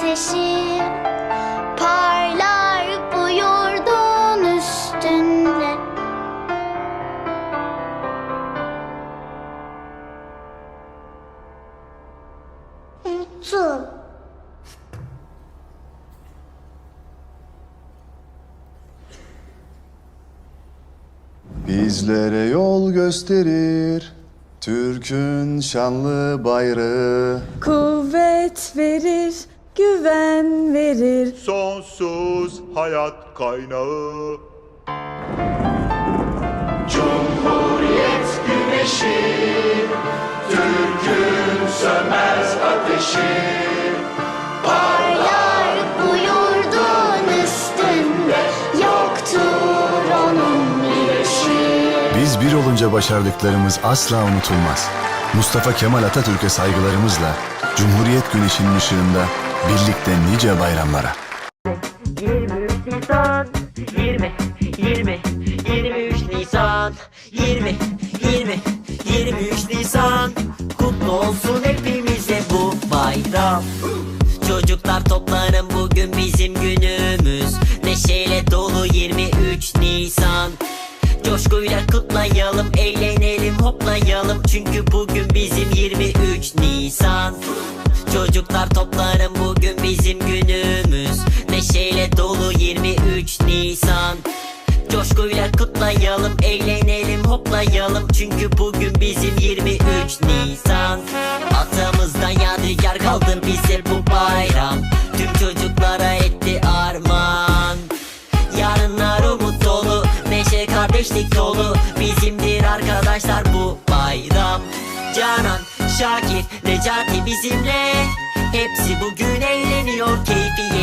ateşi parlar bu yurdun üstünde Unuttum. Bizlere yol gösterir Türk'ün şanlı bayrağı Kuvvet verir güven verir. Sonsuz hayat kaynağı Parlar bu yurdun üstünde Yoktur onun eşi Biz bir olunca başardıklarımız asla unutulmaz. Mustafa Kemal Atatürk'e saygılarımızla Cumhuriyet Güneşi'nin ışığında birlikte nice bayramlara. 23 Nisan 20 20 23 Nisan 20 20 23 Nisan Kutlu olsun hepimize bu bayram. Çocuklar toplanın bugün bizim günümüz. Neşeyle dolu 23 Nisan. Coşkuyla kutlayalım, eğlenelim, hoplayalım. Çünkü bugün bizim 23 Nisan Çocuklar toplanın bugün bizim günümüz. Neşeyle dolu 23 Nisan. Coşkuyla kutlayalım, eğlenelim, hoplayalım. Çünkü bugün bizim 23 Nisan. Atamızdan yadigar kaldı bize bu bayram. Tüm çocuklara etti armağan. Yarınlar umut dolu Neşe kardeşlik dolu. Bizimdir arkadaşlar bu bayram. Canan, Şakir, Necati bizimle. Hepsi bugün eğleniyor Keyfi